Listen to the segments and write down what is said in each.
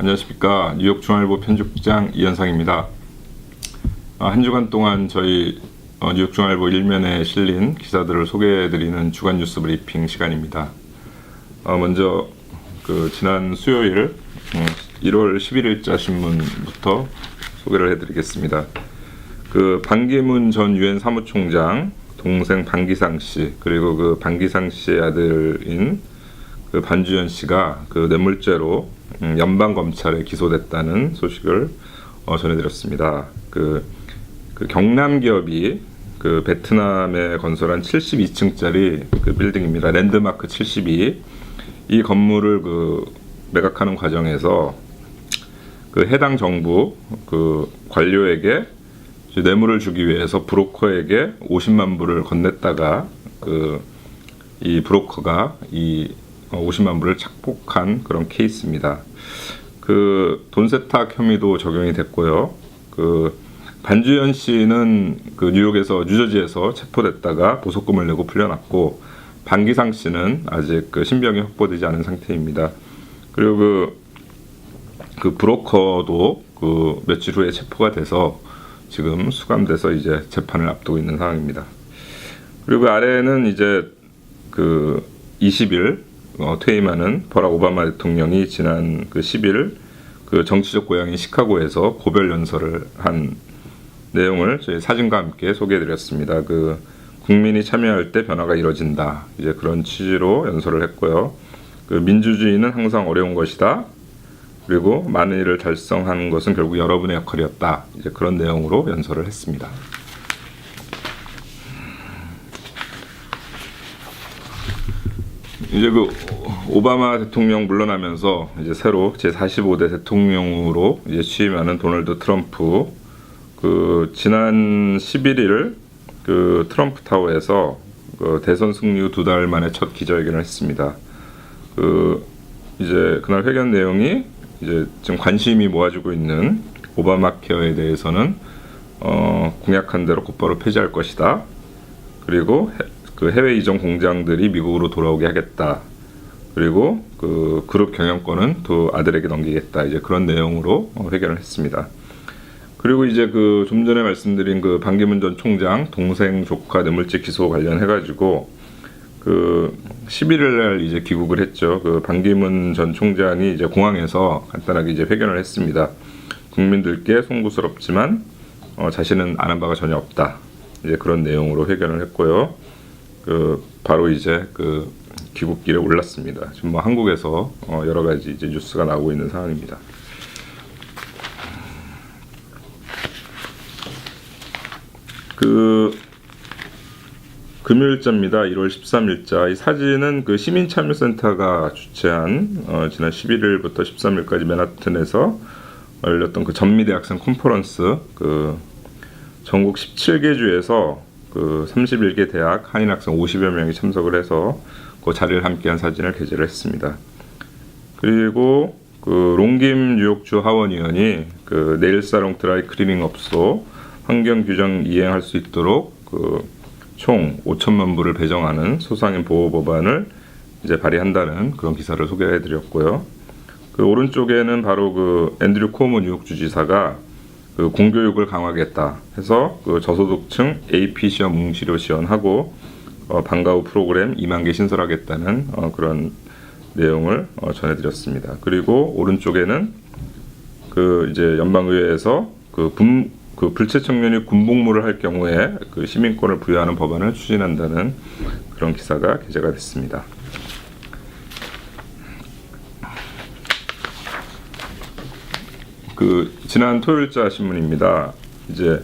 안녕하십니까 뉴욕 중앙일보 편집국장 이현상입니다. 아, 한 주간 동안 저희 어, 뉴욕 중앙일보 일면에 실린 기사들을 소개해드리는 주간 뉴스 브리핑 시간입니다. 어, 먼저 그 지난 수요일 음, 1월 11일자 신문부터 소개를 해드리겠습니다. 그 반기문 전 유엔 사무총장 동생 반기상 씨 그리고 그 반기상 씨의 아들인 그 반주현 씨가 그 뇌물죄로 음, 연방 검찰에 기소됐다는 소식을 어, 전해드렸습니다. 그, 그 경남 기업이 그 베트남에 건설한 72층짜리 그 빌딩입니다. 랜드마크 72. 이 건물을 그 매각하는 과정에서 그 해당 정부 그 관료에게 뇌물을 주기 위해서 브로커에게 50만 불을 건넸다가 그 이 브로커가 이 50만 불을 착복한 그런 케이스입니다. 그 돈 세탁 혐의도 적용이 됐고요. 그 반주현 씨는 그 뉴욕에서 뉴저지에서 체포됐다가 보석금을 내고 풀려났고 반기상 씨는 아직 그 신병이 확보되지 않은 상태입니다. 그리고 그, 그 브로커도 그 며칠 후에 체포가 돼서 지금 수감돼서 이제 재판을 앞두고 있는 상황입니다. 그리고 그 아래는 이제 그 20일 어, 퇴임하는 버락 오바마 대통령이 지난 그 10일 그 정치적 고향인 시카고에서 고별 연설을 한 내용을 저희 사진과 함께 소개해드렸습니다. 그 국민이 참여할 때 변화가 이뤄진다. 이제 그런 취지로 연설을 했고요. 그 민주주의는 항상 어려운 것이다. 그리고 많은 일을 달성하는 것은 결국 여러분의 역할이었다. 이제 그런 내용으로 연설을 했습니다. 이제 그 오바마 대통령 물러나면서 이제 새로 제 45대 대통령으로 이제 취임하는 도널드 트럼프 그 지난 11일 그 트럼프 타워에서 그 대선 승리 후두달 만에 첫 기자회견을 했습니다. 그 이제 그날 회견 내용이 이제 지금 관심이 모아지고 있는 오바마 케어에 대해서는 어, 공약한 대로 곧바로 폐지할 것이다. 그리고 해, 그 해외 이전 공장들이 미국으로 돌아오게 하겠다. 그리고 그 그룹 경영권은 두 아들에게 넘기겠다. 이제 그런 내용으로 어, 회견을 했습니다. 그리고 이제 그 좀 전에 말씀드린 그 반기문 전 총장 동생 조카 뇌물죄 기소 관련해 가지고 그 11일 날 이제 귀국을 했죠. 그 반기문 전 총장이 이제 공항에서 간단하게 이제 회견을 했습니다. 국민들께 송구스럽지만 어, 자신은 아는 바가 전혀 없다. 이제 그런 내용으로 회견을 했고요. 그 바로 이제 그 귀국길에 올랐습니다. 지금 뭐 한국에서 어, 여러 가지 이제 뉴스가 나오고 있는 상황입니다. 그 금요일자입니다. 1월 13일자. 이 사진은 그 시민참여센터가 주최한 어, 지난 11일부터 13일까지 맨하튼에서 열렸던 그 전미대학생 컨퍼런스 그 전국 17개 주에서 그 31개 대학 한인 학생 50여 명이 참석을 해서 그 자리를 함께한 사진을 게재를 했습니다. 그리고 그 롱김 뉴욕주 하원의원이 그 네일 사롱 드라이 클리닝 업소 환경 규정 이행할 수 있도록 그 총 5천만 불을 배정하는 소상인 보호 법안을 이제 발의한다는 그런 기사를 소개해 드렸고요. 그 오른쪽에는 바로 그 앤드류 코모 뉴욕 주지사가 그 공교육을 강화하겠다 해서 그 저소득층 AP 시험 응시료 지원하고 어, 방과 후 프로그램 2만 개 신설하겠다는 어, 그런 내용을 어, 전해드렸습니다. 그리고 오른쪽에는 그 이제 연방의회에서 그, 분, 그 불체 청년이 군복무를 할 경우에 그 시민권을 부여하는 법안을 추진한다는 그런 기사가 게재가 됐습니다. 그 지난 토요일자 신문입니다. 이제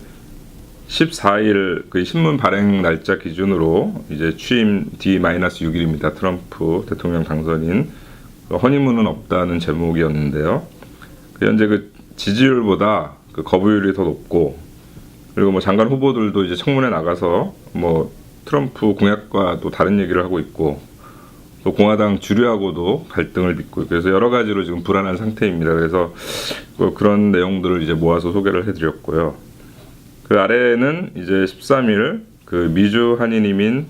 14일 그 신문 발행 날짜 기준으로 이제 취임 D-6일입니다. 트럼프 대통령 당선인 그 허니문은 없다는 제목이었는데요. 그 현재 그 지지율보다 그 거부율이 더 높고 그리고 뭐 장관 후보들도 이제 청문회 나가서 뭐 트럼프 공약과 또 다른 얘기를 하고 있고 또 공화당 주류하고도 갈등을 빚고 그래서 여러 가지로 지금 불안한 상태입니다. 그래서 그 그런 내용들을 이제 모아서 소개를 해드렸고요. 그 아래는 이제 13일 그 미주 한인 이민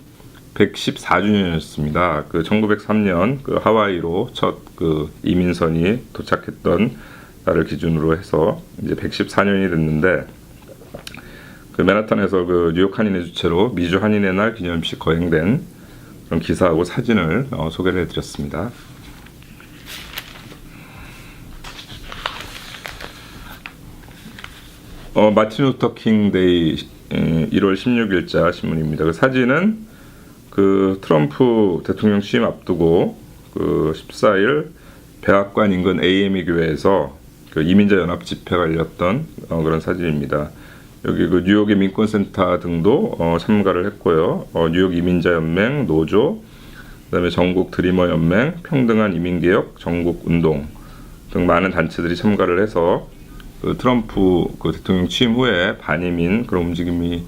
114주년이었습니다. 그 1903년 그 하와이로 첫 그 이민선이 도착했던 날을 기준으로 해서 이제 114년이 됐는데 그 맨하탄에서 그 뉴욕 한인의 주체로 미주 한인의 날 기념식 거행된 그런 기사하고 사진을 어, 소개를 해드렸습니다. 어, 마틴 루터 킹 데이 에, 1월 16일자 신문입니다. 그 사진은 그 트럼프 대통령 취임 앞두고 그 14일 백악관 인근 AME 교회에서 그 이민자 연합 집회가 열렸던 어, 그런 사진입니다. 여기 그 뉴욕의 민권센터 등도 어, 참가를 했고요. 어, 뉴욕 이민자 연맹, 노조, 그다음에 전국 드리머 연맹, 평등한 이민개혁, 전국 운동 등 많은 단체들이 참가를 해서 그 트럼프 그 대통령 취임 후에 반이민 그런 움직임이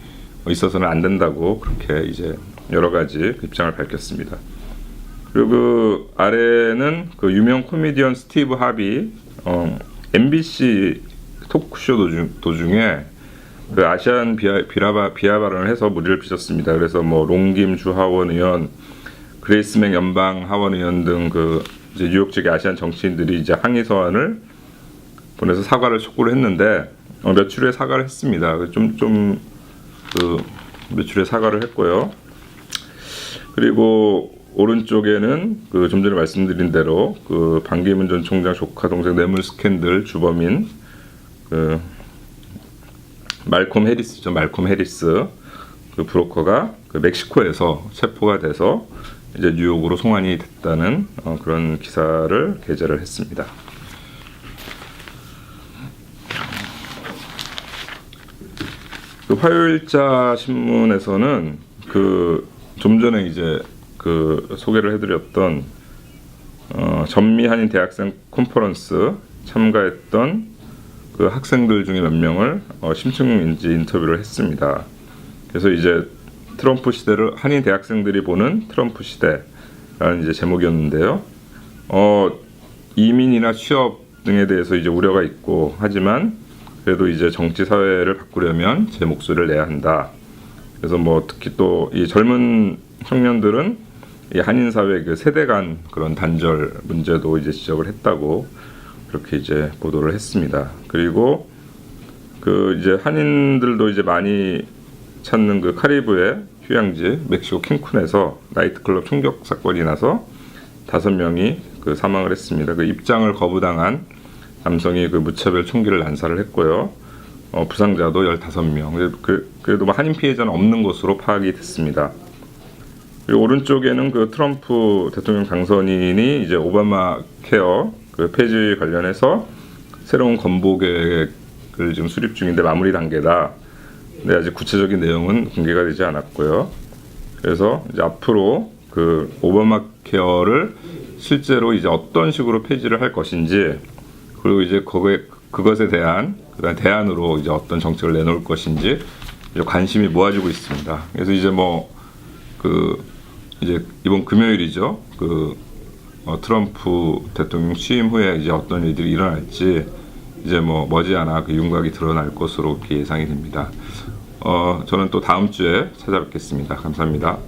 있어서는 안 된다고 그렇게 이제 여러 가지 그 입장을 밝혔습니다. 그리고 그 아래는 그 유명 코미디언 스티브 하비 어, MBC 토크쇼 도중, 도중에 그 아시안 비하, 비라바, 비하 발언을 해서 무리를 빚었습니다. 그래서 뭐 롱김 주하원 의원, 그레이스맹 연방 하원 의원 등 그 뉴욕 측의 아시안 정치인들이 이제 항의 서한을 보내서 사과를 촉구를 했는데 어, 며칠 후에 사과를 했습니다. 좀 좀 그 며칠 후에 사과를 했고요. 그리고 오른쪽에는 그 좀 전에 말씀드린 대로 그 반기문 전 총장 조카 동생 뇌물 스캔들 주범인 그 말콤 해리스죠. 말콤 해리스 그 브로커가 그 멕시코에서 체포가 돼서 이제 뉴욕으로 송환이 됐다는 어, 그런 기사를 게재를 했습니다. 그 화요일자 신문에서는 그 좀 전에 이제 그 소개를 해드렸던 어, 전미 한인 대학생 컨퍼런스 참가했던 그 학생들 중에 몇 명을 어, 심층인지 인터뷰를 했습니다. 그래서 이제 트럼프 시대를 한인 대학생들이 보는 트럼프 시대라는 이제 제목이었는데요. 어, 이민이나 취업 등에 대해서 이제 우려가 있고 하지만 그래도 이제 정치 사회를 바꾸려면 제 목소리를 내야 한다. 그래서 뭐 특히 또 이 젊은 청년들은 이 한인 사회 그 세대 간 그런 단절 문제도 이제 지적을 했다고 그렇게 이제 보도를 했습니다. 그리고 그 이제 한인들도 이제 많이 찾는 그 카리브의 휴양지 멕시코 캔쿤에서 나이트클럽 총격 사건이 나서 다섯 명이 그 사망을 했습니다. 그 입장을 거부당한 남성이 그 무차별 총기를 난사를 했고요. 어, 부상자도 15명. 그, 그래도 뭐 한인 피해자는 없는 것으로 파악이 됐습니다. 그리고 오른쪽에는 그 트럼프 대통령 당선인이 이제 오바마 케어 그 폐지 관련해서 새로운 건보 계획을 지금 수립 중인데 마무리 단계다. 근데 아직 구체적인 내용은 공개가 되지 않았고요. 그래서 이제 앞으로 그 오바마 케어를 실제로 이제 어떤 식으로 폐지를 할 것인지 그리고 이제 그거에 그것에 대한 그다음 대안으로 이제 어떤 정책을 내놓을 것인지 관심이 모아지고 있습니다. 그래서 이제 뭐 그 이제 이번 금요일이죠. 그 어, 트럼프 대통령 취임 후에 이제 어떤 일들이 일어날지 이제 뭐 머지않아 그 윤곽이 드러날 것으로 예상이 됩니다. 어, 저는 또 다음 주에 찾아뵙겠습니다. 감사합니다.